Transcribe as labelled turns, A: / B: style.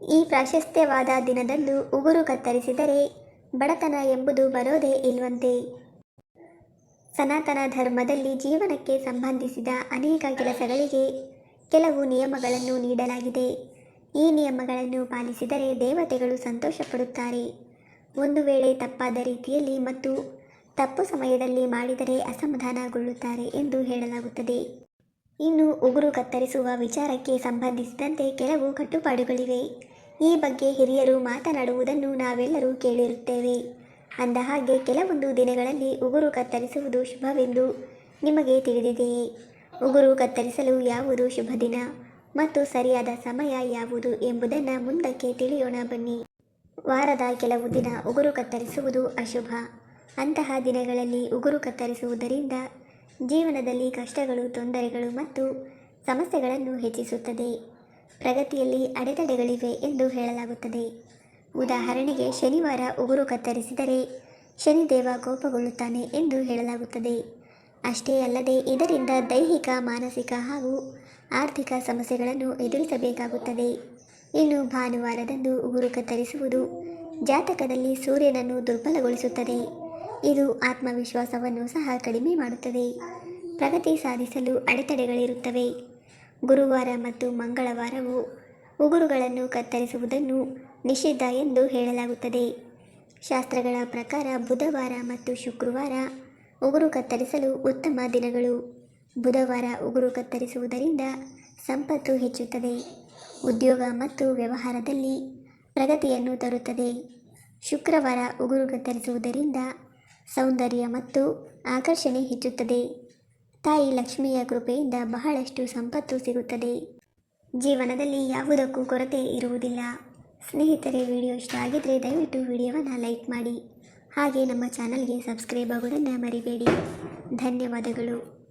A: ಈ ಪ್ರಾಶಸ್ತ್ಯವಾದ ದಿನದಂದು ಉಗುರು ಕತ್ತರಿಸಿದರೆ ಬಡತನ ಎಂಬುದು ಬರೋದೇ ಇಲ್ವಂತೆ. ಸನಾತನ ಧರ್ಮದಲ್ಲಿ ಜೀವನಕ್ಕೆ ಸಂಬಂಧಿಸಿದ ಅನೇಕ ಕೆಲಸಗಳಿಗೆ ಕೆಲವು ನಿಯಮಗಳನ್ನು ನೀಡಲಾಗಿದೆ. ಈ ನಿಯಮಗಳನ್ನು ಪಾಲಿಸಿದರೆ ದೇವತೆಗಳು ಸಂತೋಷಪಡುತ್ತಾರೆ. ಒಂದು ವೇಳೆ ತಪ್ಪಾದ ರೀತಿಯಲ್ಲಿ ಮತ್ತು ತಪ್ಪು ಸಮಯದಲ್ಲಿ ಮಾಡಿದರೆ ಅಸಮಾಧಾನಗೊಳ್ಳುತ್ತಾರೆ ಎಂದು ಹೇಳಲಾಗುತ್ತದೆ. ಇನ್ನು ಉಗುರು ಕತ್ತರಿಸುವ ವಿಚಾರಕ್ಕೆ ಸಂಬಂಧಿಸಿದಂತೆ ಕೆಲವು ಕಟ್ಟುಪಾಡುಗಳಿವೆ. ಈ ಬಗ್ಗೆ ಹಿರಿಯರು ಮಾತನಾಡುವುದನ್ನು ನಾವೆಲ್ಲರೂ ಕೇಳಿರುತ್ತೇವೆ. ಅಂದ ಹಾಗೆ ಕೆಲವೊಂದು ದಿನಗಳಲ್ಲಿ ಉಗುರು ಕತ್ತರಿಸುವುದು ಶುಭವೆಂದು ನಿಮಗೆ ತಿಳಿದಿದೆಯೇ? ಉಗುರು ಕತ್ತರಿಸಲು ಯಾವುದು ಶುಭ ದಿನ? ಮತ್ತು ಸರಿಯಾದ ಸಮಯ ಯಾವುದು ಎಂಬುದನ್ನು ಮುಂದಕ್ಕೆ ತಿಳಿಯೋಣ ಬನ್ನಿ. ವಾರದ ಕೆಲವು ದಿನ ಉಗುರು ಕತ್ತರಿಸುವುದು ಅಶುಭ. ಅಂತಹ ದಿನಗಳಲ್ಲಿ ಉಗುರು ಕತ್ತರಿಸುವುದರಿಂದ ಜೀವನದಲ್ಲಿ ಕಷ್ಟಗಳು, ತೊಂದರೆಗಳು ಮತ್ತು ಸಮಸ್ಯೆಗಳನ್ನು ಹೆಚ್ಚಿಸುತ್ತದೆ. ಪ್ರಗತಿಯಲ್ಲಿ ಅಡೆತಡೆಗಳಿವೆ ಎಂದು ಹೇಳಲಾಗುತ್ತದೆ. ಉದಾಹರಣೆಗೆ ಶನಿವಾರ ಉಗುರು ಕತ್ತರಿಸಿದರೆ ಶನಿದೇವ ಕೋಪಗೊಳ್ಳುತ್ತಾನೆ ಎಂದು ಹೇಳಲಾಗುತ್ತದೆ. ಅಷ್ಟೇ ಅಲ್ಲದೆ ಇದರಿಂದ ದೈಹಿಕ, ಮಾನಸಿಕ ಹಾಗೂ ಆರ್ಥಿಕ ಸಮಸ್ಯೆಗಳನ್ನು ಎದುರಿಸಬೇಕಾಗುತ್ತದೆ. ಇನ್ನು ಭಾನುವಾರದಂದು ಉಗುರು ಕತ್ತರಿಸುವುದು ಜಾತಕದಲ್ಲಿ ಸೂರ್ಯನನ್ನು ದುರ್ಬಲಗೊಳಿಸುತ್ತದೆ. ಇದು ಆತ್ಮವಿಶ್ವಾಸವನ್ನು ಸಹ ಕಡಿಮೆ ಮಾಡುತ್ತದೆ. ಪ್ರಗತಿ ಸಾಧಿಸಲು ಅಡೆತಡೆಗಳಿರುತ್ತವೆ. ಗುರುವಾರ ಮತ್ತು ಮಂಗಳವಾರವು ಉಗುರುಗಳನ್ನು ಕತ್ತರಿಸುವುದನ್ನು ನಿಷಿದ್ಧ ಎಂದು ಹೇಳಲಾಗುತ್ತದೆ. ಶಾಸ್ತ್ರಗಳ ಪ್ರಕಾರ ಬುಧವಾರ ಮತ್ತು ಶುಕ್ರವಾರ ಉಗುರು ಕತ್ತರಿಸಲು ಉತ್ತಮ ದಿನಗಳು. ಬುಧವಾರ ಉಗುರು ಕತ್ತರಿಸುವುದರಿಂದ ಸಂಪತ್ತು ಹೆಚ್ಚುತ್ತದೆ. ಉದ್ಯೋಗ ಮತ್ತು ವ್ಯವಹಾರದಲ್ಲಿ ಪ್ರಗತಿಯನ್ನು ತರುತ್ತದೆ. ಶುಕ್ರವಾರ ಉಗುರು ಕತ್ತರಿಸುವುದರಿಂದ ಸೌಂದರ್ಯ ಮತ್ತು ಆಕರ್ಷಣೆ ಹೆಚ್ಚುತ್ತದೆ. ತಾಯಿ ಲಕ್ಷ್ಮಿಯ ಕೃಪೆಯಿಂದ ಬಹಳಷ್ಟು ಸಂಪತ್ತು ಸಿಗುತ್ತದೆ. ಜೀವನದಲ್ಲಿ ಯಾವುದಕ್ಕೂ ಕೊರತೆ ಇರುವುದಿಲ್ಲ. ಸ್ನೇಹಿತರೆ, ವಿಡಿಯೋ ಇಷ್ಟ ಆಗಿದ್ದರೆ ದಯವಿಟ್ಟು ವಿಡಿಯೋವನ್ನು ಲೈಕ್ ಮಾಡಿ. ಹಾಗೆ ನಮ್ಮ ಚಾನಲ್ಗೆ ಸಬ್ಸ್ಕ್ರೈಬ್ ಆಗೋದನ್ನು ಮರಿಬೇಡಿ. ಧನ್ಯವಾದಗಳು.